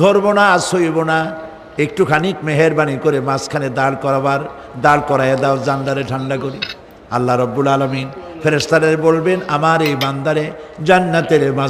ধরবো না সইব না। একটুখানি মেহরবানি করে মাঝখানে দাঁড় করাবার, দাঁড় করাইয়া দাও জানদারে ঠান্ডা করি। আল্লাহ রব্বুল আলমিন ফেরেস্তারে বলবেন, আমার এই বান্দারে জান্নাতের মাঝ